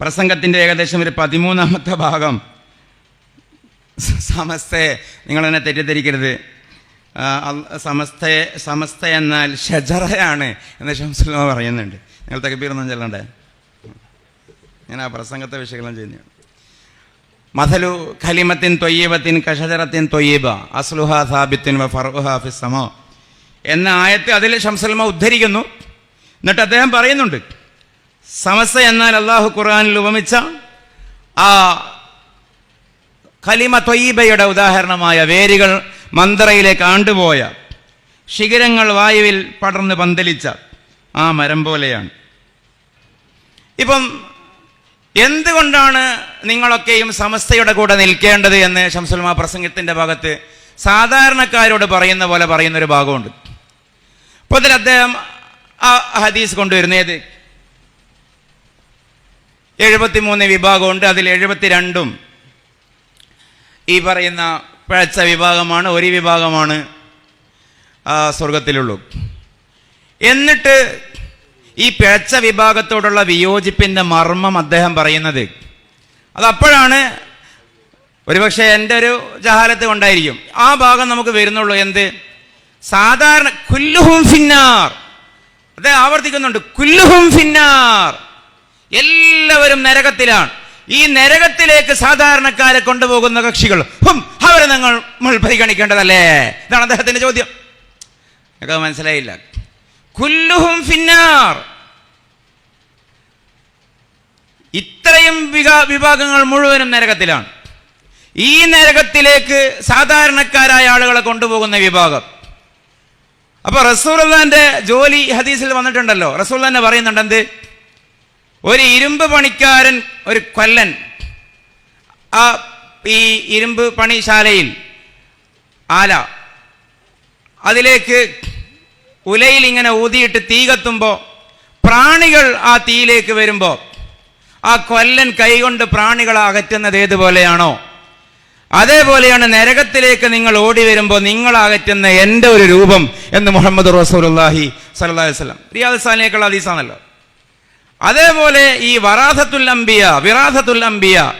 പ്രസംഗത്തിന്റെ ഏകദേശം ഒരു പതിമൂന്നാമത്തെ ഭാഗം. സമസ്തയെ നിങ്ങളെന്നെ തെറ്റിദ്ധരിക്കരുത്. സമസ്തയെ സമസ്ത എന്നാൽ ഷജറയാണ് എന്ന് ഷംസുല്ല പറയുന്നുണ്ട്. നിങ്ങൾ തകബീറൊന്നും ചെല്ലണ്ടേ? ഞാൻ ആ പ്രസംഗത്തെ വിശകലനം ചെയ്യുന്നു. മഥലു ഖലിമത്തിൻ തൊയ്യബത്തിൻ കഷജറത്തിൻ തൊയ്യബ അസ്ലുഹ സാബിത്തിൻ വ ഫർഹ ഫിസ്സമോ. എന്ന ആയത്ത് അതിൽ ഷംസൽമ ഉദ്ധരിക്കുന്നു. എന്നിട്ട് അദ്ദേഹം പറയുന്നുണ്ട് സമസ്ത എന്നാൽ അള്ളാഹു ഖുർആാനിൽ ഉപമിച്ച ആ കലിമ തൊയ്യബയുടെ ഉദാഹരണമായ വേരുകൾ മന്ത്രയിലേക്ക് ആണ്ടുപോയ ശിഖരങ്ങൾ വായുവിൽ പടർന്ന് പന്തലിച്ച ആ മരം പോലെയാണ്. ഇപ്പം എന്തുകൊണ്ടാണ് നിങ്ങളൊക്കെയും സമസ്തയുടെ കൂടെ നിൽക്കേണ്ടത് എന്ന് ഷംസുൽമ പ്രസംഗത്തിന്റെ ഭാഗത്ത് സാധാരണക്കാരോട് പറയുന്ന പോലെ പറയുന്നൊരു ഭാഗമുണ്ട്. അപ്പോൾ അതിൽ അദ്ദേഹം ആ ഹദീസ് കൊണ്ടുവരുന്നത് എഴുപത്തിമൂന്ന് വിഭാഗമുണ്ട്. അതിൽ എഴുപത്തിരണ്ടും ഈ പറയുന്ന പഴച്ച വിഭാഗമാണ് ഒരു വിഭാഗമാണ് സ്വർഗത്തിലുള്ളൂ എന്നിട്ട് ഈ പിഴച്ച വിഭാഗത്തോടുള്ള വിയോജിപ്പിന്റെ മർമ്മം അദ്ദേഹം പറയുന്നത്. അതപ്പോഴാണ് ഒരുപക്ഷെ എന്റെ ഒരു ജഹാലത്ത് കൊണ്ടായിരിക്കും. ആ ഭാഗം നമുക്ക് വരുന്നുള്ളൂ. എന്ത്? സാധാരണ കുല്ലുഹും ഫിന്നാർ. അദ്ദേഹം ആവർത്തിക്കുന്നുണ്ട്. കുല്ലുഹും ഫിന്നാർ. എല്ലാവരും നരകത്തിലാണ്. ഈ നരകത്തിലേക്ക് സാധാരണക്കാരെ കൊണ്ടുപോകുന്ന കക്ഷികൾ. അവരെ നിങ്ങൾ പരിഗണിക്കേണ്ടതല്ലേ? ഇതാണ് അദ്ദേഹത്തിന്റെ ചോദ്യം. മനസ്സിലായില്ല. കുല്ലുഹും ഫിന്നാർ. ഇത്രയും വിഭാഗങ്ങൾ മുഴുവനും നരകത്തിലാണ്. ഈ നരകത്തിലേക്ക് സാധാരണക്കാരായ ആളുകളെ കൊണ്ടുപോകുന്ന വിഭാഗം. അപ്പൊ റസൂൽന്റെ ജോലി ഹദീസിൽ വന്നിട്ടുണ്ടല്ലോ. റസൂൽ തന്നെ പറയുന്നുണ്ട് എന്ത്? ഒരു ഇരുമ്പ് പണിക്കാരൻ ഒരു കൊല്ലൻ. ആ ഈ ഇരുമ്പ് പണിശാലയിൽ ആല. അതിലേക്ക് ഉലയിൽ ഇങ്ങനെ ഊതിയിട്ട് തീ കത്തുമ്പോൾ പ്രാണികൾ ആ തീയിലേക്ക് വരുമ്പോൾ ആ കൊല്ലൻ കൈകൊണ്ട് പ്രാണികളെ അകറ്റുന്നത് ഏതുപോലെയാണോ? അതേപോലെയാണ് നരകത്തിലേക്ക് നിങ്ങൾ ഓടി വരുമ്പോൾ നിങ്ങൾ അകറ്റുന്ന എന്റെ ഒരു രൂപം എന്ന് മുഹമ്മദ് റസൂലുള്ളാഹി സല്ലല്ലാഹു അലൈഹി വസല്ലം. റിയാദ് സാലിനേക്കുള്ള ഹദീസാണല്ലോ. അതേപോലെ ഈ വറാസത്തുൽ അംബിയ വിറാസത്തുൽ അംബിയ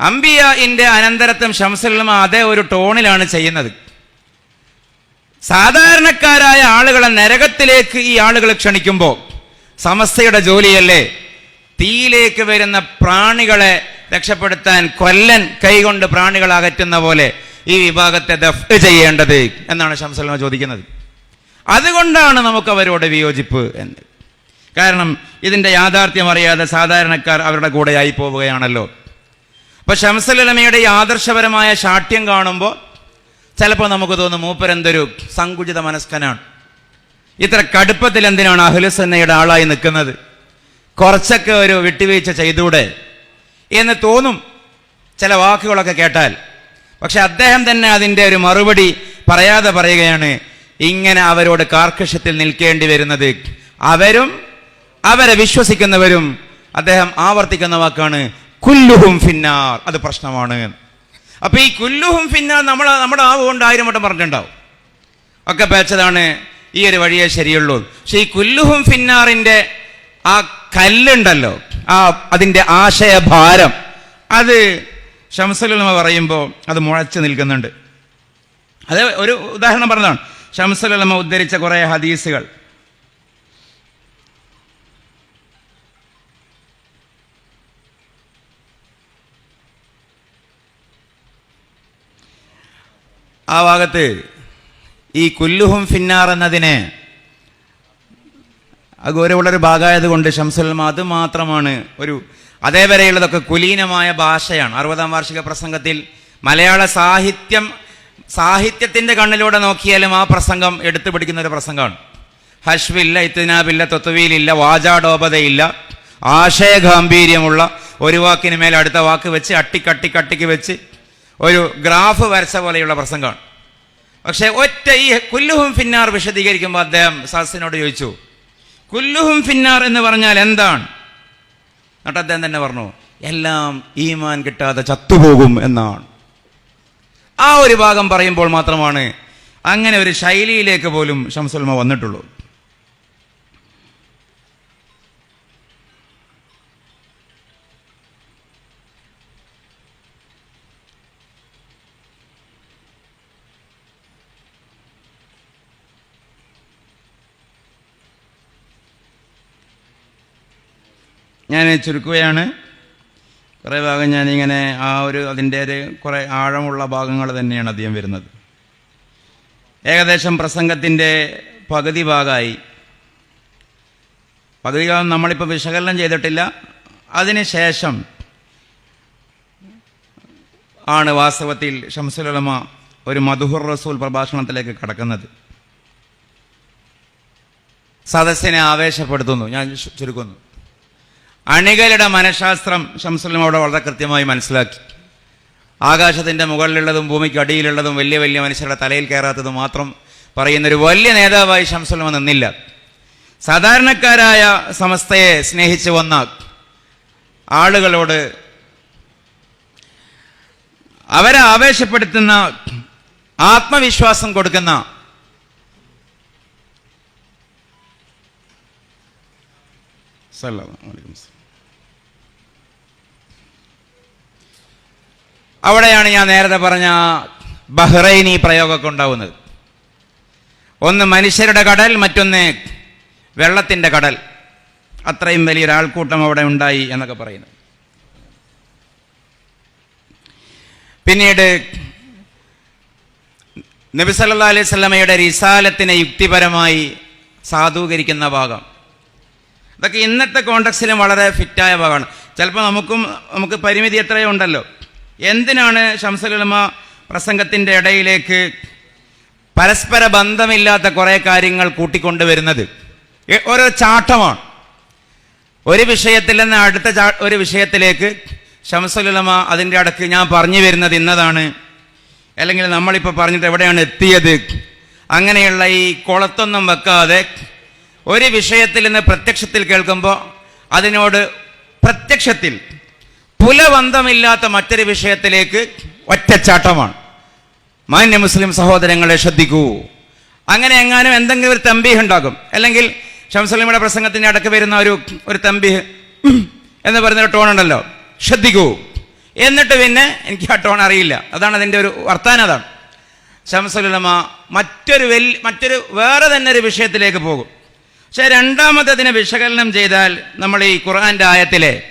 അംബിയ ഇന്റെ അനന്തരത്വം ഷംസുല്ലമ അതേ ഒരു ടോണിലാണ് ചെയ്യുന്നത്. സാധാരണക്കാരായ ആളുകളെ നരകത്തിലേക്ക് ഈ ആളുകൾ ക്ഷണിക്കുമ്പോൾ സമസ്തയുടെ ജോലിയല്ലേ? തീയിലേക്ക് വരുന്ന പ്രാണികളെ രക്ഷപ്പെടുത്താൻ കൊല്ലൻ കൈകൊണ്ട് പ്രാണികളെ അകറ്റുന്ന പോലെ ഈ വിഭാഗത്തെ ദഫ് ചെയ്യേണ്ടത് എന്നാണ് ഷംസൽമ ചോദിക്കുന്നത്. അതുകൊണ്ടാണ് നമുക്ക് അവരോട് വിയോജിപ്പ് എന്ന്. കാരണം ഇതിന്റെ യാഥാർത്ഥ്യം അറിയാതെ സാധാരണക്കാർ അവരുടെ കൂടെയായി പോവുകയാണല്ലോ. അപ്പോൾ ഷംസലമയുടെ ഈ ആദർശപരമായ ശാഠ്യം കാണുമ്പോൾ ചിലപ്പോൾ നമുക്ക് തോന്നും മൂപ്പരെന്തൊരു സങ്കുചിത മനസ്കനാണ്. ഇത്ര കടുപ്പത്തിൽ എന്തിനാണ് അഹുലസന്നയുടെ ആളായി നിൽക്കുന്നത്? കുറച്ചൊക്കെ ഒരു വിട്ടുവീഴ്ച ചെയ്തൂടെ? എന്ന് തോന്നും ചില വാക്കുകളൊക്കെ കേട്ടാൽ. പക്ഷെ അദ്ദേഹം തന്നെ അതിന്റെ ഒരു മറുപടി പറയാതെ പറയുകയാണ് ഇങ്ങനെ അവരോട് കാർക്കശ്യത്തിൽ നിൽക്കേണ്ടി വരുന്നത്. അവരും അവരെ വിശ്വസിക്കുന്നവരും അദ്ദേഹം ആവർത്തിക്കുന്ന വാക്കാണ് കുല്ലുഹും ഫിന്നാർ. അത് പ്രശ്നമാണ്. അപ്പൊ ഈ കുല്ലുഹും ഫിന്നാർ നമ്മൾ നമ്മുടെ ആവ് കൊണ്ട് ആയിരം വട്ടം പറഞ്ഞിട്ടുണ്ടാവും. ഒക്കെ പേച്ചതാണ് ഈ ഒരു വഴിയേ ശരിയുള്ളൂ. പക്ഷെ ഈ കുല്ലുഹും ഫിന്നാറിന്റെ ആ കല്ലുണ്ടല്ലോ ആ അതിന്റെ ആശയഭാരം അത് ഷംസലുലമ പറയുമ്പോൾ അത് മുഴച്ചു നിൽക്കുന്നുണ്ട്. അത് ഒരു ഉദാഹരണം പറഞ്ഞതാണ്. ഷംസലുലമ ഉദ്ധരിച്ച കുറേ ഹദീസുകൾ. ആ ഭാഗത്ത് ഈ കുല്ലുഹും ഫിന്നാർ എന്നതിനെ അത് ഗൗരവമുള്ളൊരു ഭാഗമായത് കൊണ്ട് ഷംസുൽമ അത് മാത്രമാണ് ഒരു അതേവരെയുള്ളതൊക്കെ കുലീനമായ ഭാഷയാണ്. അറുപതാം വാർഷിക പ്രസംഗത്തിൽ മലയാള സാഹിത്യം സാഹിത്യത്തിന്റെ കണ്ണിലൂടെ നോക്കിയാലും ആ പ്രസംഗം എടുത്തു പിടിക്കുന്ന ഒരു പ്രസംഗമാണ്. ഹഷ്വില്ല ഇത്തിനാബില്ല തൊത്തുവിയിലില്ല വാചാടോപതയില്ല ആശയഗാംഭീര്യമുള്ള ഒരു വാക്കിന് മേൽ അടുത്ത വാക്ക് വെച്ച് അട്ടിക്കട്ടിക്കട്ടിക്ക് വെച്ച് ഒരു ഗ്രാഫ് വരച്ച പോലെയുള്ള പ്രസംഗമാണ്. പക്ഷേ ഒറ്റ ഈ കുല്ലുഹും ഫിന്നാർ വിശദീകരിക്കുമ്പോൾ അദ്ദേഹം സദസ്സിനോട് ചോദിച്ചു കുല്ലുഹും ഫിന്നാർ എന്ന് പറഞ്ഞാൽ എന്താണ്? എന്നിട്ട് അദ്ദേഹം തന്നെ പറഞ്ഞു എല്ലാം ഈമാൻ കിട്ടാതെ ചത്തുപോകും എന്നാണ്. ആ ഒരു ഭാഗം പറയുമ്പോൾ മാത്രമാണ് അങ്ങനെ ഒരു ശൈലിയിലേക്ക് പോലും ഷംസുൽമ വന്നിട്ടുള്ളൂ. ഞാൻ ചുരുക്കുകയാണ്. കുറേ ഭാഗം ഞാനിങ്ങനെ ആ ഒരു അതിന്റെ ഒരു കുറേ ആഴമുള്ള ഭാഗങ്ങൾ തന്നെയാണ് അധികം വരുന്നത്. ഏകദേശം പ്രസംഗത്തിന്റെ പകുതി ഭാഗമായി പകുതി ഭാഗം നമ്മളിപ്പോൾ വിശകലനം ചെയ്തിട്ടില്ല. അതിനുശേഷം ആണ് വാസ്തവത്തിൽ ഷംസുലമ ഒരു മധുഹുർ റസൂൽ പ്രഭാഷണത്തിലേക്ക് കടക്കുന്നത്. സദസ്സിനെ ആവേശപ്പെടുത്തുന്നു. ഞാൻ ചുരുക്കുന്നു. അണികളുടെ മനഃശാസ്ത്രം ഷംസുലം അവിടെ വളരെ കൃത്യമായി മനസ്സിലാക്കി. ആകാശത്തിന്റെ മുകളിലുള്ളതും ഭൂമിക്ക് അടിയിലുള്ളതും വലിയ വലിയ മനുഷ്യരുടെ തലയിൽ കയറാത്തതും മാത്രം പറയുന്ന ഒരു വലിയ നേതാവായി ഷംസുലമ നിന്നില്ല. സാധാരണക്കാരായ സമസ്തയെ സ്നേഹിച്ചു വന്ന ആളുകളോട് അവരെ ആവേശപ്പെടുത്തുന്ന ആത്മവിശ്വാസം കൊടുക്കുന്ന വസല്ലം. അവിടെയാണ് ഞാൻ നേരത്തെ പറഞ്ഞ ബഹ്റൈനി പ്രയോഗമൊക്കെ ഉണ്ടാവുന്നത്. ഒന്ന് മനുഷ്യരുടെ കടൽ മറ്റൊന്ന് വെള്ളത്തിന്റെ കടൽ. അത്രയും വലിയൊരാൾക്കൂട്ടം അവിടെ ഉണ്ടായി എന്നൊക്കെ പറയുന്നു. പിന്നീട് നബി സല്ലല്ലാഹു അലൈഹി സ്വലമയുടെ റിസാലത്തിനെ യുക്തിപരമായി സാധൂകരിക്കുന്ന ഭാഗം. ഇതൊക്കെ ഇന്നത്തെ കോണ്ടക്സിലും വളരെ ഫിറ്റായ ഭാഗമാണ്. ചിലപ്പോൾ നമുക്കും നമുക്ക് പരിമിതി എത്രയോ ഉണ്ടല്ലോ. എന്തിനാണ് ഷംസലുലമ പ്രസംഗത്തിന്റെ ഇടയിലേക്ക് പരസ്പര ബന്ധമില്ലാത്ത കുറേ കാര്യങ്ങൾ കൂട്ടിക്കൊണ്ടുവരുന്നത്? ഓരോ ചാട്ടമാണ്. ഒരു വിഷയത്തിൽ നിന്ന് അടുത്ത ചാ- ഒരു വിഷയത്തിലേക്ക് ഷംസുലമ അതിന്റെ അടക്ക് ഞാൻ പറഞ്ഞു വരുന്നത് ഇന്നതാണ്. അല്ലെങ്കിൽ നമ്മളിപ്പോൾ പറഞ്ഞിട്ട് എവിടെയാണ് എത്തിയത്? അങ്ങനെയുള്ള ഈ കുളത്തൊന്നും വെക്കാതെ ഒരു വിഷയത്തിൽ നിന്ന് പ്രത്യക്ഷത്തിൽ കേൾക്കുമ്പോൾ അതിനോട് പ്രത്യക്ഷത്തിൽ പുലബന്ധമില്ലാത്ത മറ്റൊരു വിഷയത്തിലേക്ക് ഒറ്റച്ചാട്ടമാണ്. മാന്യ മുസ്ലിം സഹോദരങ്ങളെ ശ്രദ്ധിക്കൂ. അങ്ങനെ എങ്ങാനും എന്തെങ്കിലും ഒരു തമ്പീഹ് ഉണ്ടാകും. അല്ലെങ്കിൽ ഷംസലിമിയുടെ പ്രസംഗത്തിന്റെ അടക്ക് വരുന്ന ഒരു ഒരു തമ്പീഹ് എന്ന് പറയുന്ന ടോൺ ഉണ്ടല്ലോ. ശ്രദ്ധിക്കൂ. എന്നിട്ട് പിന്നെ എനിക്ക് ആ ടോൺ അറിയില്ല. അതാണ് അതിന്റെ ഒരു വർത്താനം അതാണ്. ഷംസുലമ മറ്റൊരു വെൽ മറ്റൊരു വേറെ തന്നെ ഒരു വിഷയത്തിലേക്ക് പോകും. പക്ഷേ രണ്ടാമത്തെ അതിനെ വിശകലനം ചെയ്താൽ നമ്മൾ ഈ ഖുർആന്റെ ആയത്തിലെ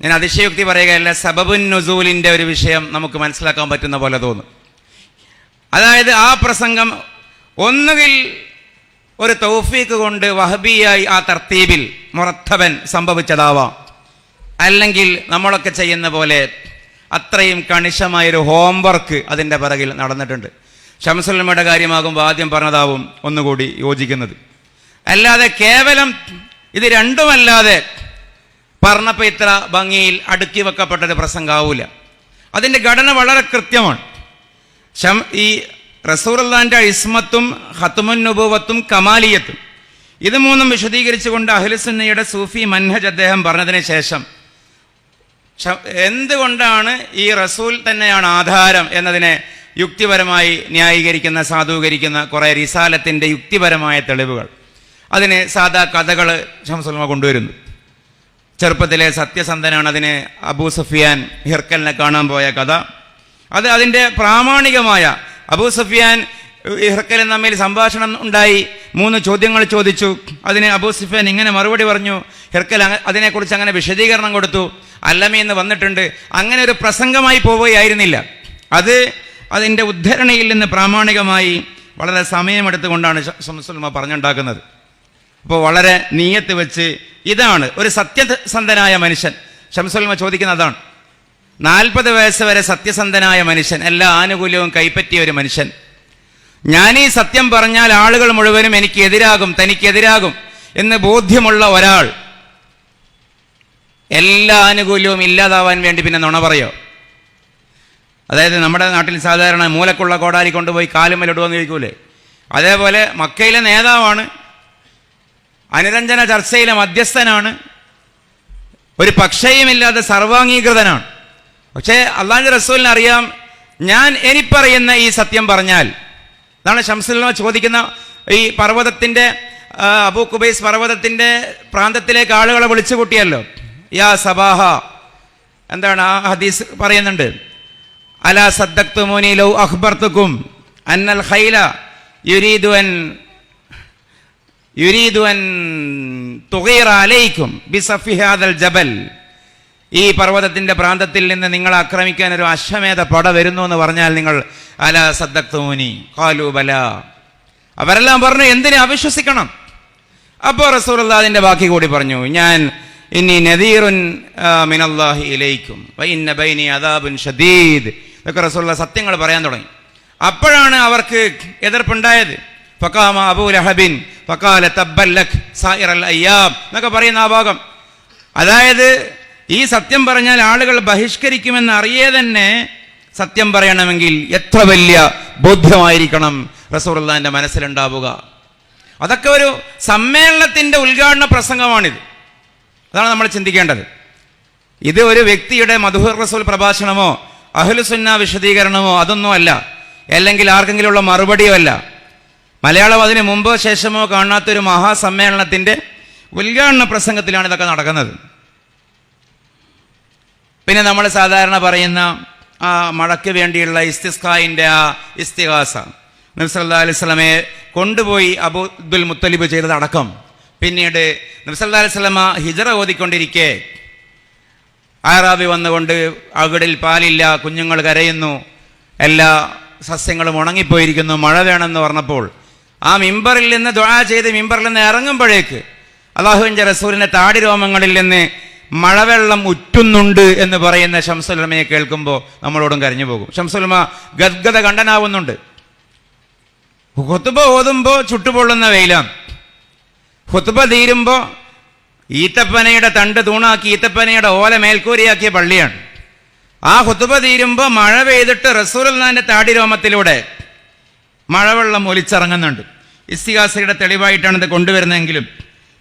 ഞാൻ അതിശയോക്തി പറയുകയല്ല സബബുൻ നുസൂലിന്റെ ഒരു വിഷയം നമുക്ക് മനസ്സിലാക്കാൻ പറ്റുന്ന പോലെ തോന്നും. അതായത് ആ പ്രസംഗം ഒന്നുകിൽ ഒരു തൗഫീക്ക് കൊണ്ട് വഹബിയായി ആ തർത്തീബിൽ മുറത്തവൻ സംഭവിച്ചതാവാം. അല്ലെങ്കിൽ നമ്മളൊക്കെ ചെയ്യുന്ന പോലെ അത്രയും കണിശമായൊരു ഹോംവർക്ക് അതിന്റെ പിറകിൽ നടന്നിട്ടുണ്ട്. ഷംസുലമ്മയുടെ കാര്യമാകുമ്പോൾ ആദ്യം പറഞ്ഞതാവും ഒന്നുകൂടി യോജിക്കുന്നത്. അല്ലാതെ കേവലം ഇത് രണ്ടുമല്ലാതെ പറഞ്ഞപ്പോൾ ഇത്ര ഭംഗിയിൽ അടുക്കി വെക്കപ്പെട്ടൊരു പ്രസംഗമാവൂല അതിന്റെ ഘടന വളരെ കൃത്യമാണ്. ഷം ഈ റസൂറുല്ലാന്റെ ഇസ്മത്തും ഹത്തുമുൻ നുബുവത്തും കമാലിയത്തും ഇത് മൂന്നും വിശദീകരിച്ചുകൊണ്ട് അഹ്ലുസുന്നയുടെ സൂഫി മൻഹജ് അദ്ദേഹം പറഞ്ഞതിന് ശേഷം എന്തുകൊണ്ടാണ് ഈ റസൂൽ തന്നെയാണ് ആധാരം എന്നതിനെ യുക്തിപരമായി ന്യായീകരിക്കുന്ന സാധൂകരിക്കുന്ന കുറേ റിസാലത്തിന്റെ യുക്തിപരമായ തെളിവുകൾ? അതിന് സാധാ കഥകൾ ഷംസുൽമ കൊണ്ടുവരുന്നു. ചെറുപ്പത്തിലെ സത്യസന്ധനാണ് അതിനെ അബൂ സഫിയാൻ ഹിർക്കലിനെ കാണാൻ പോയ കഥ. അത് അതിന്റെ പ്രാമാണികമായ അബൂ സഫിയാൻ ഹിർക്കലും തമ്മിൽ സംഭാഷണം ഉണ്ടായി. മൂന്ന് ചോദ്യങ്ങൾ ചോദിച്ചു. അതിന് അബൂ സഫിയാൻ ഇങ്ങനെ മറുപടി പറഞ്ഞു. ഹിർക്കൽ അതിനെക്കുറിച്ച് അങ്ങനെ വിശദീകരണം കൊടുത്തു. അല്ലമി എന്ന് വന്നിട്ടുണ്ട്. അങ്ങനെ ഒരു പ്രസംഗമായി പോവുകയായിരുന്നില്ല. അത് അതിന്റെ ഉദ്ധരണിയിൽ നിന്ന് പ്രാമാണികമായി വളരെ സമയമെടുത്തുകൊണ്ടാണ് ശംസുൽമ പറഞ്ഞുണ്ടാക്കുന്നത്. അപ്പോൾ വളരെ നീയത്ത് വെച്ച് ഇതാണ് ഒരു സത്യസന്ധനായ മനുഷ്യൻ. ഷംസുൽമ ചോദിക്കുന്ന അതാണ്. നാൽപ്പത് വയസ്സ് വരെ സത്യസന്ധനായ മനുഷ്യൻ എല്ലാ ആനുകൂല്യവും കൈപ്പറ്റിയ ഒരു മനുഷ്യൻ. ഞാൻ ഈ സത്യം പറഞ്ഞാൽ ആളുകൾ മുഴുവനും എനിക്ക് എതിരാകും തനിക്കെതിരാകും എന്ന് ബോധ്യമുള്ള ഒരാൾ. എല്ലാ ആനുകൂല്യവും ഇല്ലാതാവാൻ വേണ്ടി പിന്നെ നുണ പറയോ? അതായത് നമ്മുടെ നാട്ടിൽ സാധാരണ മൂലക്കുള്ള കോടാലി കൊണ്ടുപോയി കാലുമലിടുമെന്ന് ചോദിക്കൂലേ? അതേപോലെ മക്കയിലെ നേതാവാണ് അനുരഞ്ജന ചർച്ചയിലെ മധ്യസ്ഥനാണ്. ഒരു പക്ഷയുമില്ലാതെ സർവാംഗീകൃതനാണ്. പക്ഷേ അള്ളാഹു റസൂലിന് അറിയാം ഞാൻ എനിപ്പറയുന്ന ഈ സത്യം പറഞ്ഞാൽ അതാണ് ഷംസുൽമ ചോദിക്കുന്ന ഈ പർവതത്തിന്റെ അബൂ കുബൈസ് പർവതത്തിന്റെ പ്രാന്തത്തിലേക്ക് ആളുകളെ വിളിച്ചു കൂട്ടിയല്ലോ. യാ സബാഹ. എന്താണ് ആ ഹദീസ് പറയുന്നുണ്ട്? അല സദ്ദക്തുമോനി ലൗ അഹ്ബർത്തുക്കും അന്നൽ ഖൈല യുരീദു അൻ ജബൽ ഈ പർവതത്തിന്റെ പ്രാന്തത്തിൽ നിന്ന് നിങ്ങൾ ആക്രമിക്കാൻ ഒരു അശ്വമേധ പട വരുന്നു എന്ന് പറഞ്ഞാൽ നിങ്ങൾ അല സദ്ദക്തൂനി കാലു ബല. അവരെല്ലാം പറഞ്ഞു എന്തിനെ അവിശ്വസിക്കണം? അപ്പോൾ റസൂർദാദിന്റെ ബാക്കി കൂടി പറഞ്ഞു ഞാൻ ഇനി നദീറുൻ മിനല്ലാഹി ഇലൈക്കും വൈന്ന ബൈനി അദാബുൻ ഷദീദ്. ഇതൊക്കെ റസൂള്ള സത്യങ്ങൾ പറയാൻ തുടങ്ങി. അപ്പോഴാണ് അവർക്ക് എതിർപ്പുണ്ടായത്. ഫക്കാമ അബൂ ലഹബിൻ ഫക്കാല തബ്ബല്ലക് സായിറൽ അയ്യാം എന്നൊക്കെ പറയുന്ന ആ ഭാഗം. അതായത് ഈ സത്യം പറഞ്ഞാൽ ആളുകൾ ബഹിഷ്കരിക്കുമെന്ന് അറിയേ തന്നെ സത്യം പറയണമെങ്കിൽ എത്ര വലിയ ബോധ്യമായിരിക്കണം റസൂറുല്ലാന്റെ മനസ്സിലുണ്ടാവുക. അതൊക്കെ ഒരു സമ്മേളനത്തിന്റെ ഉദ്ഘാടന പ്രസംഗമാണിത്. അതാണ് നമ്മൾ ചിന്തിക്കേണ്ടത്. ഇത് ഒരു വ്യക്തിയുടെ മധുഹർ റസൂൽ പ്രഭാഷണമോ അഹ്ലുസുന്ന വിശദീകരണമോ അതൊന്നും അല്ല. അല്ലെങ്കിൽ ആർക്കെങ്കിലുമുള്ള മറുപടിയോ അല്ല. മലയാളം അതിന് മുമ്പോ ശേഷമോ കാണാത്തൊരു മഹാസമ്മേളനത്തിന്റെ ഉദ്ഘാടന പ്രസംഗത്തിലാണ് ഇതൊക്കെ നടക്കുന്നത്. പിന്നെ നമ്മൾ സാധാരണ പറയുന്ന ആ മഴയ്ക്ക് വേണ്ടിയുള്ള ഇസ്തിസ്കായിന്റെ ആ ഇസ്തിഹാസ. നബ്സല്ലാ അലൈഹി സ്വലമയെ കൊണ്ടുപോയി അബ്ദുൽ മുത്തലിബ് ചെയ്തതടക്കം. പിന്നീട് നബ്സല്ലാ അലൈഹി സ്വലമ ഹിജറ ഓതിക്കൊണ്ടിരിക്കെ. ആറാബി വന്നുകൊണ്ട് അകിടിൽ പാലില്ല കുഞ്ഞുങ്ങൾ കരയുന്നു എല്ലാ സസ്യങ്ങളും ഉണങ്ങിപ്പോയിരിക്കുന്നു മഴ വേണമെന്ന് പറഞ്ഞപ്പോൾ ആ മിമ്പറിൽ നിന്ന് ദുആ ചെയ്ത് മിമ്പറിൽ നിന്ന് ഇറങ്ങുമ്പോഴേക്ക് അള്ളാഹുവിന്റെ റസൂലിന്റെ താടി രോമങ്ങളിൽ നിന്ന് മഴവെള്ളം ഉറ്റുന്നുണ്ട് എന്ന് പറയുന്ന ഷംസുലമയെ കേൾക്കുമ്പോൾ നമ്മളോടും കരഞ്ഞു പോകും. ഷംസുലമ ഗദ്ഗത കണ്ടനാവുന്നുണ്ട്. ഹുത്തുബ ഓതുമ്പോൾ ചുട്ടുപൊള്ളുന്ന വെയിലാണ്. ഹുത്തുബ തീരുമ്പോൾ ഈത്തപ്പനയുടെ തണ്ട് തൂണാക്കി ഈത്തപ്പനയുടെ ഓല മേൽക്കൂരിയാക്കിയ പള്ളിയാണ്. ആ ഹുത്തുബ തീരുമ്പോൾ മഴ പെയ്തിട്ട് റസൂലുള്ളാന്റെ താടിരോമത്തിലൂടെ മഴവെള്ളം ഒലിച്ചിറങ്ങുന്നുണ്ട്. ഇസ്തിഹാസയുടെ തെളിവായിട്ടാണ് ഇത് കൊണ്ടുവരുന്നതെങ്കിലും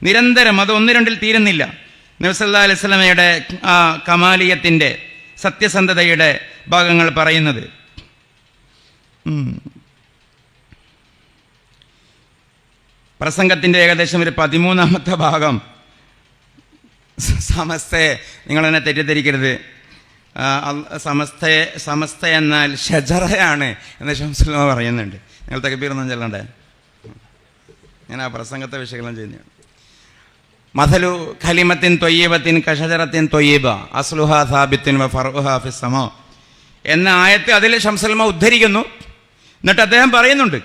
നിരന്തരം അത് ഒന്ന് രണ്ടിൽ തീരുന്നില്ല. നബ്സല്ലാ അലൈഹി സ്വലമയുടെ ആ കമാലിയത്തിന്റെ സത്യസന്ധതയുടെ ഭാഗങ്ങൾ പറയുന്നത്. പ്രസംഗത്തിന്റെ ഏകദേശം ഒരു പതിമൂന്നാമത്തെ ഭാഗം. സമസ്തയെ നിങ്ങളെന്നെ തെറ്റിദ്ധരിക്കരുത്. സമസ്തയെ സമസ്ത എന്നാൽ ഷജറയാണ് എന്ന് ഷംസുല്ല പറയുന്നുണ്ട്. നിങ്ങൾ തകപ്പീറൊന്നും ചെല്ലണ്ടേ? ഞാൻ ആ പ്രസംഗത്തെ വിശകലനം ചെയ്യുന്നതാണ് മഥലു ഖലിമത്തിൻ തൊയ്യബത്തിൻ കഷജറത്തിൻ തൊയ്യബ അസ്ലുഹ സാബിത്തിൻ വ ഫറുഹ ഫിസ് സമോ. എന്ന ആയത്തെ അതിൽ ഷംസൽമ ഉദ്ധരിക്കുന്നു. എന്നിട്ട് അദ്ദേഹം പറയുന്നുണ്ട്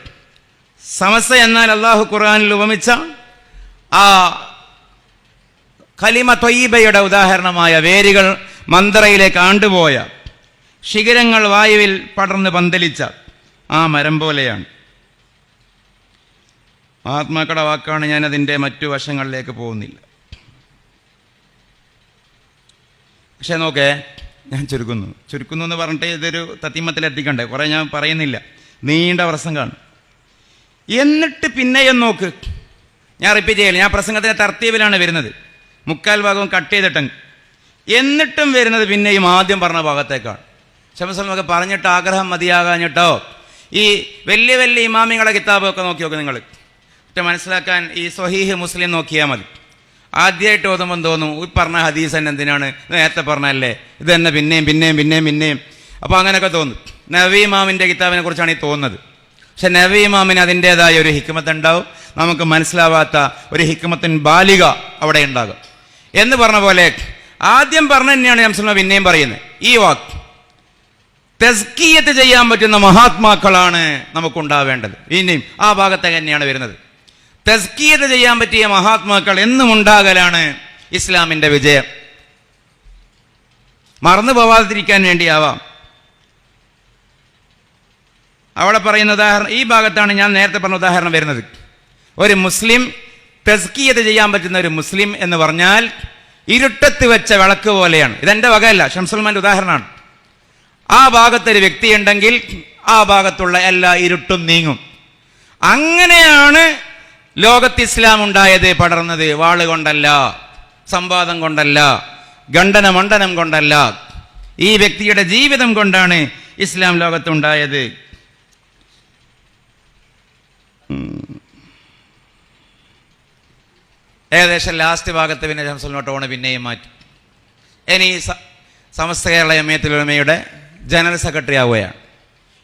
സമസ്ത എന്നാൽ അള്ളാഹു ഖുർആാനിൽ ഉപമിച്ച ആ ഖലിമ തൊയ്യബയുടെ ഉദാഹരണമായ വേരുകൾ മന്ത്രയിലേക്ക് ആണ്ടുപോയ ശിഖരങ്ങൾ വായുവിൽ പടർന്ന് പന്തലിച്ച ആ മരം പോലെയാണ്. ആത്മാക്കളുടെ വാക്കാണ് ഞാൻ അതിന്റെ മറ്റു വശങ്ങളിലേക്ക് പോകുന്നില്ല. പക്ഷേ നോക്കേ ഞാൻ ചുരുക്കുന്നു. ചുരുക്കുന്നു എന്ന് പറഞ്ഞിട്ട് ഇതൊരു തത്തിമത്തിലെത്തിക്കണ്ടേ കുറേ ഞാൻ പറയുന്നില്ല. നീണ്ട പ്രസംഗമാണ്. എന്നിട്ട് പിന്നെയും നോക്ക്. ഞാൻ റിപ്പീറ്റ് ചെയ്യില്ല ഞാൻ പ്രസംഗത്തിന്റെ തർത്തീവിലാണ് വരുന്നത്. മുക്കാൽ ഭാഗവും കട്ട് ചെയ്തിട്ടുണ്ട് എന്നിട്ടും വരുന്നത് പിന്നെയും ആദ്യം പറഞ്ഞ ഭാഗത്തേക്കാണ്. ശമസ്വലമൊക്കെ പറഞ്ഞിട്ട് ആഗ്രഹം മതിയാകാഞ്ഞിട്ടോ? ഈ വലിയ വലിയ ഇമാമികളെ കിതാബൊക്കെ നോക്കി നോക്ക് നിങ്ങൾ മനസ്സിലാക്കാൻ ഈ സ്വഹീഹ് മുസ്ലിം നോക്കിയാൽ മതി. ആദ്യമായിട്ട് ഓതുമ്പം തോന്നും ഈ പറഞ്ഞ ഹദീസ് തന്നെ എന്തിനാണ്? നേരത്തെ പറഞ്ഞല്ലേ ഇത് തന്നെ പിന്നെയും പിന്നെയും പിന്നെയും പിന്നെയും. അപ്പോൾ അങ്ങനെയൊക്കെ തോന്നും. നവീ ഇമാമിന്റെ കിതാബിനെ കുറിച്ചാണ് ഈ തോന്നുന്നത്. പക്ഷെ നവീ ഇമാമിന് അതിന്റേതായ ഒരു ഹിക്മത്ത് ഉണ്ടാവും. നമുക്ക് മനസ്സിലാവാത്ത ഒരു ഹിക്മത്തിൻ ബാലിക അവിടെ ഉണ്ടാകും. എന്ന് പറഞ്ഞ പോലെ ആദ്യം പറഞ്ഞ തന്നെയാണ് ശംസുലമ പിന്നെയും പറയുന്നത്. ഈ വാക്ക്. തെസ്കീയത്ത് ചെയ്യാൻ പറ്റുന്ന മഹാത്മാക്കളാണ് നമുക്കുണ്ടാവേണ്ടത്. ഇനിയും ആ ഭാഗത്തേക്ക് തന്നെയാണ് വരുന്നത്. തെസ്കീയത്ത് ചെയ്യാൻ പറ്റിയ മഹാത്മാക്കൾ എന്നും ഉണ്ടാകലാണ് ഇസ്ലാമിന്റെ വിജയം. മറന്നു പോവാതിരിക്കാൻ വേണ്ടിയാവാം. അവിടെ പറയുന്ന ഉദാഹരണം ഈ ഭാഗത്താണ് ഞാൻ നേരത്തെ പറഞ്ഞ ഉദാഹരണം വരുന്നത്. ഒരു മുസ്ലിം തസ്കീയത ചെയ്യാൻ പറ്റുന്ന ഒരു മുസ്ലിം എന്ന് പറഞ്ഞാൽ ഇരുട്ടത്ത് വെച്ച വിളക്ക് പോലെയാണ്. ഇതെന്റെ വകയല്ല ഷംസൽമാന്റെ ഉദാഹരണമാണ്. ആ ഭാഗത്തൊരു വ്യക്തിയുണ്ടെങ്കിൽ ആ ഭാഗത്തുള്ള എല്ലാ ഇരുട്ടും നീങ്ങും. അങ്ങനെയാണ് ലോകത്ത് ഇസ്ലാം ഉണ്ടായത് പടർന്നത് വാൾ കൊണ്ടല്ല സംവാദം കൊണ്ടല്ല ഖണ്ഡന മണ്ഡനം കൊണ്ടല്ല. ഈ വ്യക്തിയുടെ ജീവിതം കൊണ്ടാണ് ഇസ്ലാം ലോകത്തുണ്ടായത്. ഏകദേശം ലാസ്റ്റ് ഭാഗത്ത് പിന്നെ ശംസുലിനോ ടോണ് പിന്നെയും മാറ്റി. ഇനി സമസ്ത കേരള എമ്മയത്തിലുമയുടെ ജനറൽ സെക്രട്ടറി ആവുകയാണ്.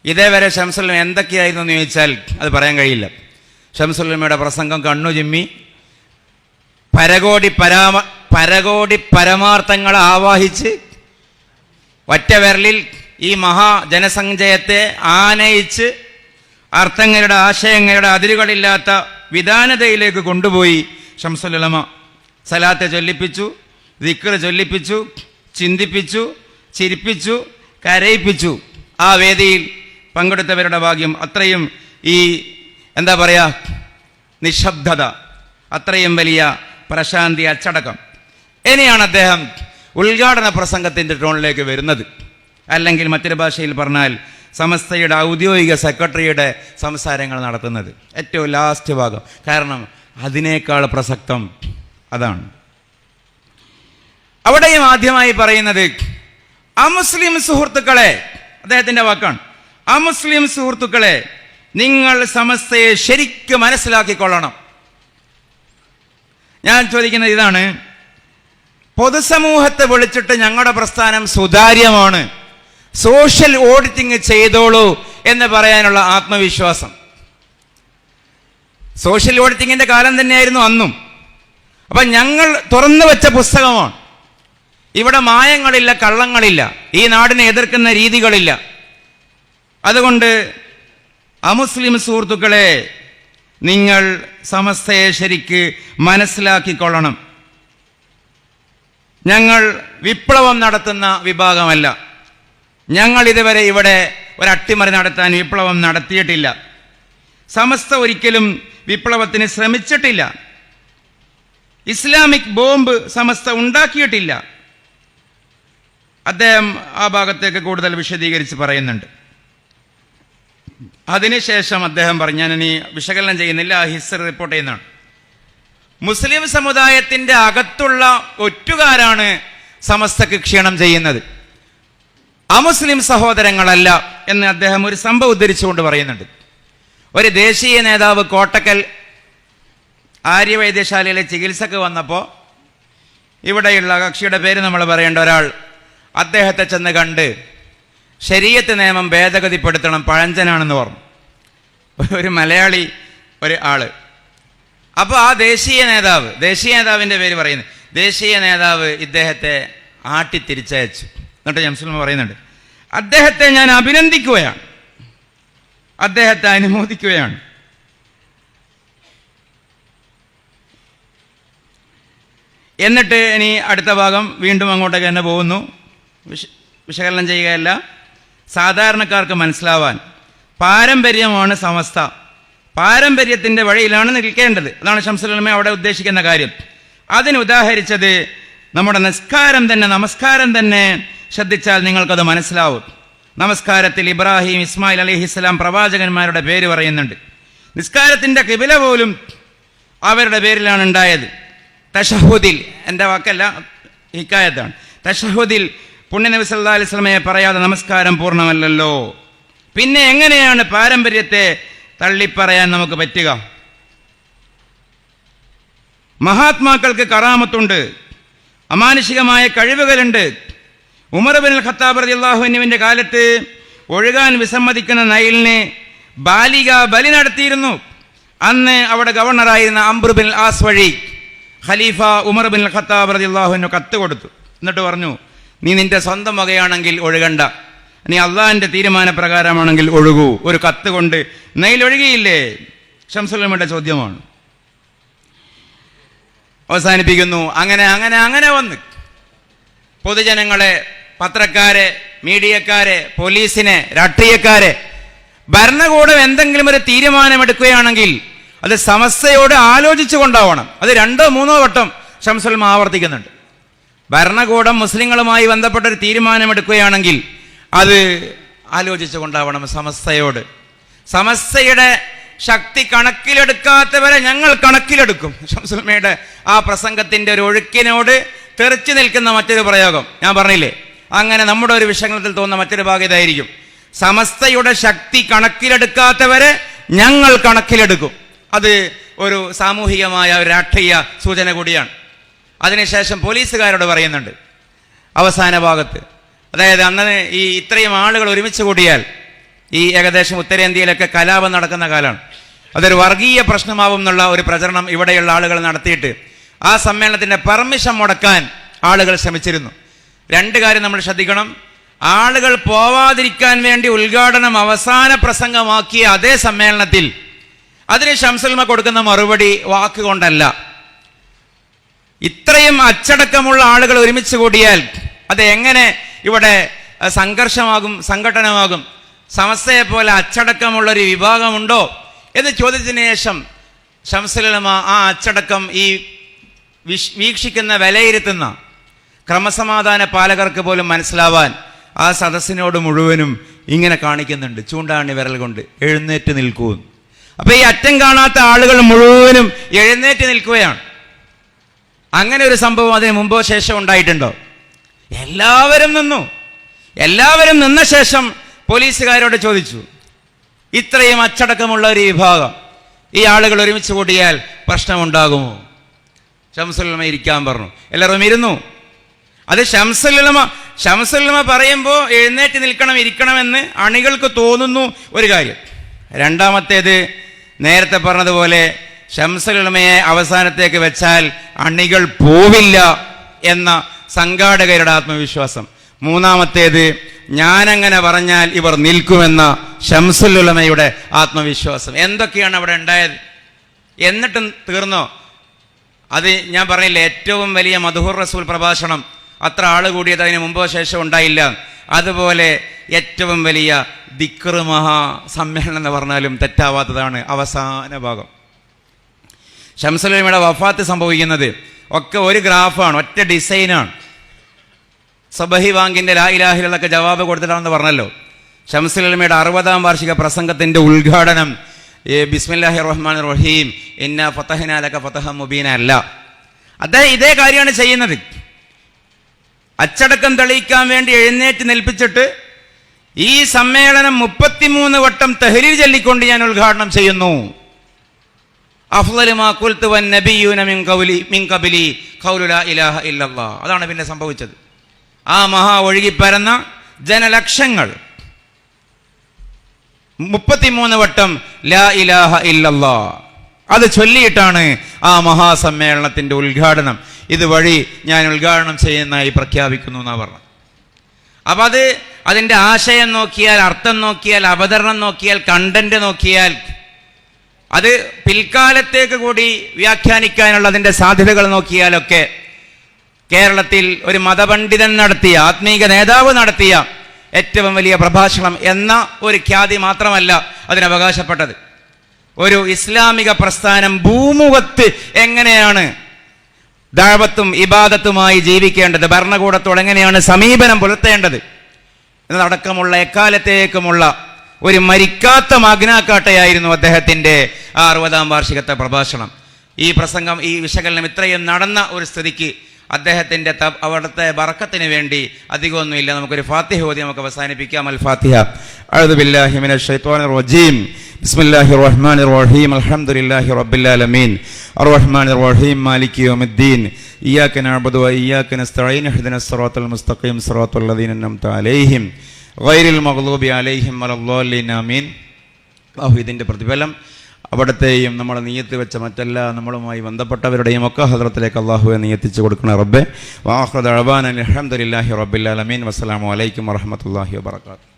ഇതേവരെ ഷംസുലിന് എന്തൊക്കെയായിരുന്നു എന്ന് ചോദിച്ചാൽ അത് പറയാൻ കഴിയില്ല. ഷംസുല്ലമ്മയുടെ പ്രസംഗം കണ്ണു ചിമ്മി. പരകോടി പരാമ പരകോടി പരമാർത്ഥങ്ങളെ ആവാഹിച്ച് ഒറ്റവിരലിൽ ഈ മഹാജനസഞ്ചയത്തെ ആനയിച്ച് അർത്ഥങ്ങളുടെ ആശയങ്ങളുടെ അതിരുകളില്ലാത്ത വിധാനതയിലേക്ക് കൊണ്ടുപോയി ഷംസുലമ സലാത്തെ ചൊല്ലിപ്പിച്ചു ദിക്ർ ചൊല്ലിപ്പിച്ചു ചിന്തിപ്പിച്ചു ചിരിപ്പിച്ചു കരയിപ്പിച്ചു. ആ വേദിയിൽ പങ്കെടുത്തവരുടെ ഭാഗ്യം അത്രയും ഈ എന്താ പറയുക നിശബ്ദത. അത്രയും വലിയ പ്രശാന്തി അച്ചടക്കം. ഇനിയാണ് അദ്ദേഹം ഉദ്ഘാടന പ്രസംഗത്തിന്റെ ടോണിലേക്ക് വരുന്നത്. അല്ലെങ്കിൽ മറ്റൊരു ഭാഷയിൽ പറഞ്ഞാൽ സമസ്തയുടെ ഔദ്യോഗിക സെക്രട്ടറിയുടെ സംസാരങ്ങൾ നടത്തുന്നത്. ഏറ്റവും ലാസ്റ്റ് ഭാഗം. കാരണം അതിനേക്കാൾ പ്രസക്തം അതാണ്. അവിടെയും ആദ്യമായി പറയുന്നത് അമുസ്ലിം സുഹൃത്തുക്കളെ അദ്ദേഹത്തിന്റെ വാക്കാണ്. അമുസ്ലിം സുഹൃത്തുക്കളെ നിങ്ങൾ സമസ്തയെ ശരിക്കും മനസ്സിലാക്കിക്കൊള്ളണം. ഞാൻ ചോദിക്കുന്നത് ഇതാണ്. പൊതുസമൂഹത്തെ വിളിച്ചിട്ട് ഞങ്ങളുടെ പ്രസ്ഥാനം സുതാര്യമാണ്. സോഷ്യൽ ഓഡിറ്റിംഗ് ചെയ്തോളൂ എന്ന് പറയാനുള്ള ആത്മവിശ്വാസം. സോഷ്യൽ ഓഡിറ്റിങ്ങിന്റെ കാലം തന്നെയായിരുന്നു അന്നും. അപ്പൊ ഞങ്ങൾ തുറന്നു വെച്ച പുസ്തകമാണ്. ഇവിടെ മായങ്ങളില്ല കള്ളങ്ങളില്ല. ഈ നാടിനെ എതിർക്കുന്ന രീതികളില്ല. അതുകൊണ്ട് അമുസ്ലിം സുഹൃത്തുക്കളെ നിങ്ങൾ സമസ്തയെ ശരിക്ക് മനസ്സിലാക്കിക്കൊള്ളണം. ഞങ്ങൾ വിപ്ലവം നടത്തുന്ന വിഭാഗമല്ല. ഞങ്ങൾ ഇതുവരെ ഇവിടെ ഒരു അട്ടിമറി നടത്താൻ വിപ്ലവം നടത്തിയിട്ടില്ല. സമസ്ത ഒരിക്കലും വിപ്ലവത്തിന് ശ്രമിച്ചിട്ടില്ല. ഇസ്ലാമിക് ബോംബ് സമസ്ത ഉണ്ടാക്കിയിട്ടില്ല. അദ്ദേഹം ആ ഭാഗത്തേക്ക് കൂടുതൽ വിശദീകരിച്ച് പറയുന്നുണ്ട്. അതിനുശേഷം അദ്ദേഹം പറഞ്ഞു ഇനി വിശകലനം ചെയ്യുന്നില്ല ഹിസ്റ്ററി റിപ്പോർട്ട് ചെയ്യുന്നതാണ്. മുസ്ലിം സമുദായത്തിന്റെ അകത്തുള്ള ഒറ്റുകാരാണ് സമസ്തക്ക് ക്ഷീണം ചെയ്യുന്നത്. അമുസ്ലിം സഹോദരങ്ങളല്ല എന്ന് അദ്ദേഹം ഒരു സംഭവം ഉദ്ധരിച്ചുകൊണ്ട് പറയുന്നുണ്ട്. ഒരു ദേശീയ നേതാവ് കോട്ടക്കൽ ആര്യവൈദ്യശാലയിലെ ചികിത്സക്ക് വന്നപ്പോൾ ഇവിടെയുള്ള കക്ഷിയുടെ പേര് നമ്മൾ പറയേണ്ട ഒരാൾ അദ്ദേഹത്തെ ചെന്ന് കണ്ട് ശരീരത്ത് നിയമം ഭേദഗതിപ്പെടുത്തണം പഴഞ്ചനാണെന്ന് പറഞ്ഞു. ഒരു മലയാളി ഒരു ആൾ. അപ്പോൾ ആ ദേശീയ നേതാവ് ദേശീയ നേതാവിന്റെ പേര് പറയുന്നത് ദേശീയ നേതാവ് ഇദ്ദേഹത്തെ ആട്ടി തിരിച്ചയച്ചു എന്നിട്ട് ജംസുൽമ പറയുന്നുണ്ട് അദ്ദേഹത്തെ ഞാൻ അഭിനന്ദിക്കുകയാണ്. അദ്ദേഹത്തെ അനുമോദിക്കുകയാണ്. എന്നിട്ട് ഇനി അടുത്ത ഭാഗം വീണ്ടും അങ്ങോട്ടേക്ക് തന്നെ പോകുന്നു. വിശ വിശകലനം ചെയ്യുകയല്ല. സാധാരണക്കാർക്ക് മനസ്സിലാവാൻ. പാരമ്പര്യമാണ് സമസ്ത. പാരമ്പര്യത്തിന്റെ വഴിയിലാണ് നിൽക്കേണ്ടത്. അതാണ് ശംസുലമ അവിടെ ഉദ്ദേശിക്കുന്ന കാര്യം. അതിന് ഉദാഹരിച്ചത് നമ്മുടെ നിസ്കാരം തന്നെ നമസ്കാരം തന്നെ ശ്രദ്ധിച്ചാൽ നിങ്ങൾക്കത് മനസ്സിലാവും. നമസ്കാരത്തിൽ ഇബ്രാഹിം ഇസ്മായിൽ അലിഹിസ്ലാം പ്രവാചകന്മാരുടെ പേര് പറയുന്നുണ്ട്. നിസ്കാരത്തിന്റെ കിബില പോലും അവരുടെ പേരിലാണ് ഉണ്ടായത്. തഷഹുദിൽ എന്റെ വാക്കല്ല ഹിക്കായത്താണ്. തഷഹുദിൽ പുണ്യനബി സല്ലാ അലൈഹി സ്വലമയെ പറയാതെ നമസ്കാരം പൂർണമല്ലല്ലോ. പിന്നെ എങ്ങനെയാണ് പാരമ്പര്യത്തെ തള്ളിപ്പറയാൻ നമുക്ക് പറ്റുക? മഹാത്മാക്കൾക്ക് കറാമത്തുണ്ട്. അമാനുഷികമായ കഴിവുകളുണ്ട്. ഉമർ ബിൻ ഖത്താബ് റതി അള്ളാഹുവിനുവിന്റെ കാലത്ത് ഒഴുകാൻ വിസമ്മതിക്കുന്ന നൈലിനെ ബാലിക ബലി നടത്തിയിരുന്നു. അന്ന് അവിടെ ഗവർണറായിരുന്ന അംബ്രുബിൻ ആസ് വഴി ഖലീഫ ഉമർ ബിൻ ഖത്താബ് റതി അള്ളാഹുവിന് കത്ത് കൊടുത്തു. എന്നിട്ട് പറഞ്ഞു നീ നിന്റെ സ്വന്തം വകയാണെങ്കിൽ ഒഴുകണ്ട. നീ അള്ളാഹിന്റെ തീരുമാനപ്രകാരമാണെങ്കിൽ ഒഴുകൂ. ഒരു കത്ത് കൊണ്ട് നെയ്യിലൊഴുകിയില്ലേ ഷംസുലമയുടെ ചോദ്യമാണ്. അവസാനിപ്പിക്കുന്നു. അങ്ങനെ അങ്ങനെ അങ്ങനെ വന്ന്. പൊതുജനങ്ങളെ പത്രക്കാരെ മീഡിയക്കാരെ പോലീസിനെ രാഷ്ട്രീയക്കാരെ ഭരണകൂടം എന്തെങ്കിലും ഒരു തീരുമാനമെടുക്കുകയാണെങ്കിൽ അത് സമസ്തയോട് ആലോചിച്ചു കൊണ്ടാവണം അത് രണ്ടോ മൂന്നോ വട്ടം ഷംസുൽമ ആവർത്തിക്കുന്നുണ്ട്. ഭരണകൂടം മുസ്ലിങ്ങളുമായി ബന്ധപ്പെട്ട ഒരു തീരുമാനമെടുക്കുകയാണെങ്കിൽ അത് ആലോചിച്ചു കൊണ്ടാവണം സമസ്തയോട്. സമസ്തയുടെ ശക്തി കണക്കിലെടുക്കാത്തവരെ ഞങ്ങൾ കണക്കിലെടുക്കും. ഷംസുൽമയുടെ ആ പ്രസംഗത്തിന്റെ ഒരു ഒഴുക്കിനോട് തെറിച്ചു നിൽക്കുന്ന മറ്റൊരു പ്രയോഗം. ഞാൻ പറഞ്ഞില്ലേ? അങ്ങനെ നമ്മുടെ ഒരു വിഷയത്തിൽ തോന്നുന്ന മറ്റൊരു ഭാഗം ഇതായിരിക്കും. സമസ്തയുടെ ശക്തി കണക്കിലെടുക്കാത്തവരെ ഞങ്ങൾ കണക്കിലെടുക്കും. അത് ഒരു സാമൂഹികമായ ഒരു രാഷ്ട്രീയ സൂചന കൂടിയാണ്. അതിനുശേഷം പോലീസുകാരോട് പറയുന്നുണ്ട് അവസാന ഭാഗത്ത്. അതായത് അന്ന് ഈ ഇത്രയും ആളുകൾ ഒരുമിച്ച് കൂടിയാൽ ഈ ഏകദേശം ഉത്തരേന്ത്യയിലൊക്കെ കലാപം നടക്കുന്ന കാലമാണ്. അതൊരു വർഗീയ പ്രശ്നമാവും എന്നുള്ള ഒരു പ്രചരണം ഇവിടെയുള്ള ആളുകൾ നടത്തിയിട്ട് ആ സമ്മേളനത്തിന്റെ പെർമിഷൻ മുടക്കാൻ ആളുകൾ ശ്രമിച്ചിരുന്നു. രണ്ട് കാര്യം നമ്മൾ ശ്രദ്ധിക്കണം. ആളുകൾ പോവാതിരിക്കാൻ വേണ്ടി ഉദ്ഘാടനം അവസാന പ്രസംഗമാക്കിയ അതേ സമ്മേളനത്തിൽ അതിന് ശംസൽമ കൊടുക്കുന്ന മറുപടി വാക്കുകൊണ്ടല്ല ഇത്രയും അച്ചടക്കമുള്ള ആളുകൾ ഒരുമിച്ച് കൂടിയാൽ അത് എങ്ങനെ ഇവിടെ സംഘർഷമാകും സംഘടനമാകും സമസ്തയെ പോലെ അച്ചടക്കമുള്ള ഒരു വിഭാഗമുണ്ടോ? എന്ന് ചോദിച്ചതിന് ശേഷം ഷംസുലമ ആ അച്ചടക്കം ഈ വീക്ഷിക്കുന്ന വിലയിരുത്തുന്ന ക്രമസമാധാന പാലകർക്ക് പോലും മനസ്സിലാവാൻ ആ സദസ്സിനോട് മുഴുവനും ഇങ്ങനെ കാണിക്കുന്നുണ്ട്. ചൂണ്ടാണി വിരൽ കൊണ്ട് എഴുന്നേറ്റ് നിൽക്കൂ അപ്പൊ ഈ അറ്റം കാണാത്ത ആളുകൾ മുഴുവനും എഴുന്നേറ്റ് നിൽക്കുകയാണ്. അങ്ങനെ ഒരു സംഭവം അതിന് മുമ്പോ ശേഷം ഉണ്ടായിട്ടുണ്ടോ? എല്ലാവരും നിന്നു. എല്ലാവരും നിന്ന ശേഷം പോലീസുകാരോട് ചോദിച്ചു ഇത്രയും അച്ചടക്കമുള്ള ഒരു വിഭാഗം ഈ ആളുകൾ ഒരുമിച്ച് കൂട്ടിയാൽ പ്രശ്നമുണ്ടാകുമോ? ഷംസുലമ ഇരിക്കാൻ പറഞ്ഞു. എല്ലാവരും ഇരുന്നു. അത് ഷംസുലമ ഷംസുലമ പറയുമ്പോൾ എഴുന്നേറ്റ് നിൽക്കണം ഇരിക്കണമെന്ന് അണികൾക്ക് തോന്നുന്നു ഒരു കാര്യം. രണ്ടാമത്തേത് നേരത്തെ പറഞ്ഞതുപോലെ ഷംസുല്ലമയെ അവസാനത്തേക്ക് വെച്ചാൽ അണികൾ പോവില്ല എന്ന സംഘാടകരുടെ ആത്മവിശ്വാസം. മൂന്നാമത്തേത് ഞാനങ്ങനെ പറഞ്ഞാൽ ഇവർ നിൽക്കുമെന്ന ഷംസുലുലമയുടെ ആത്മവിശ്വാസം. എന്തൊക്കെയാണ് അവിടെ ഉണ്ടായത്? എന്നിട്ടും തീർന്നോ? അത് ഞാൻ പറഞ്ഞില്ല ഏറ്റവും വലിയ മധുഹുർ റസൂൽ പ്രഭാഷണം. അത്ര ആൾ കൂടിയത് അതിന് മുമ്പോ ശേഷം ഉണ്ടായില്ല. അതുപോലെ ഏറ്റവും വലിയ ദിക്ർ മഹാ സമ്മേളനം എന്ന് പറഞ്ഞാലും തെറ്റാവാത്തതാണ് അവസാന ഭാഗം. ഷംസുലമയുടെ വഫാത്ത് സംഭവിക്കുന്നത് ഒക്കെ ഒരു ഗ്രാഫാണ് ഒറ്റ ഡിസൈനാണ്. സബഹി വാങ്കിന്റെ ലാ ഇലാഹിലൊക്കെ ജവാബ് കൊടുത്തിട്ടാണെന്ന് പറഞ്ഞല്ലോ. ഷംസുലമയുടെ അറുപതാം വാർഷിക പ്രസംഗത്തിന്റെ ഉദ്ഘാടനം ബിസ്മില്ലാഹി റഹ്മാൻ റഹീം ഇന്ന ഫതഹനാലക ഫത്തഹ മുബീന അല്ല. അദ്ദേഹം ഇതേ കാര്യമാണ് ചെയ്യുന്നത്. അച്ചടക്കം തെളിയിക്കാൻ വേണ്ടി എഴുന്നേറ്റ് നിൽപ്പിച്ചിട്ട് ഈ സമ്മേളനം മുപ്പത്തിമൂന്ന് വട്ടം തെഹരി ചൊല്ലിക്കൊണ്ട് ഞാൻ ഉദ്ഘാടനം ചെയ്യുന്നു. അതാണ് പിന്നെ സംഭവിച്ചത്. ആ മഹാ ഒഴുകിപ്പരന്ന ജനലക്ഷങ്ങൾ. മുപ്പത്തിമൂന്ന് വട്ടം ലാ ഇലാഹ ഇല്ലല്ലാ. അത് ചൊല്ലിയിട്ടാണ് ആ മഹാസമ്മേളനത്തിന്റെ ഉദ്ഘാടനം. ഇതുവഴി ഞാൻ ഉദ്ഘാടനം ചെയ്യുന്നതായി പ്രഖ്യാപിക്കുന്നു എന്നാ പറഞ്ഞത്. അപ്പൊ അത് അതിന്റെ ആശയം നോക്കിയാൽ അർത്ഥം നോക്കിയാൽ അവതരണം നോക്കിയാൽ കണ്ടന്റ് നോക്കിയാൽ അത് പിൽക്കാലത്തേക്ക് കൂടി വ്യാഖ്യാനിക്കാനുള്ള അതിന്റെ സാധ്യതകൾ നോക്കിയാലൊക്കെ കേരളത്തിൽ ഒരു മതപണ്ഡിതൻ നടത്തിയ ആത്മീക നേതാവ് നടത്തിയ ഏറ്റവും വലിയ പ്രഭാഷണം എന്ന ഒരു ഖ്യാതി മാത്രമല്ല അതിനവകാശപ്പെട്ടത് ഒരു ഇസ്ലാമിക പ്രസ്ഥാനം ഭൂമുഖത്ത് എങ്ങനെയാണ് ദാവത്തും ഇബാദത്തുമായി ജീവിക്കേണ്ടത് ഭരണകൂടത്തോട് എങ്ങനെയാണ് സമീപനം പുലർത്തേണ്ടത് എന്നതടക്കമുള്ള എക്കാലത്തേക്കുമുള്ള ഒരു മരിക്കാത്ത മഗ്നാക്കാട്ടയായിരുന്നു അദ്ദേഹത്തിന്റെ ആ അറുപതാം വാർഷികത്തെ പ്രഭാഷണം. ഈ പ്രസംഗം ഈ വിശകലനം ഇത്രയും നടന്ന ഒരു സ്ഥിതിക്ക് അദ്ദേഹത്തിന്റെ ത- അവിടുത്തെ ബറക്കത്തിന് വേണ്ടി അധികമൊന്നുമില്ല. നമുക്കൊരു ഫാത്തിഹ ഓതി നമുക്ക് അവസാനിപ്പിക്കാം. അൽ ഫാത്തിഹ. അഴുദു ബില്ലാഹി മിനശ് ശൈത്വാനിർ റജീം. ബിസ്മില്ലാഹിർ റഹ്മാനിർ റഹീം. അൽഹംദുലില്ലാഹി റബ്ബിൽ ആലമീൻ. അർറഹ്മാനിർ റഹീം. മാലികി യൗമിദ്ദീൻ. ഇയ്യാക നഅബുദു വ ഇയ്യാക നസ്തഈൻ. ഇഹ്ദിനസ് സിറാത്തൽ മുസ്തഖീം. അൻഅംത അലൈഹിം. ഗൈറിൽ മഹ്ലൂബി അലൈഹിം വലദ്ദാലിൻ ആമീൻ. അള്ളാഹു ഇതിന്റെ പ്രതിഫലം അവിടത്തെയും നമ്മൾ നീയത്ത് വെച്ച മറ്റെല്ലാ നമ്മളുമായി ബന്ധപ്പെട്ടവരുടെയും ഒക്കെ ഹദ്രത്തിലേക്ക് അള്ളാഹുവെ നീയത്തിച്ച് കൊടുക്കണം റബ്ബെ. വാഹ്റദ് അഴബാൻ അലഹമുല്ലാഹി റബ്ബിൽ അലമീൻ വസ്സലാമു അലൈക്കും വറഹമത്തല്ലാഹി വാബർക്കാത്തു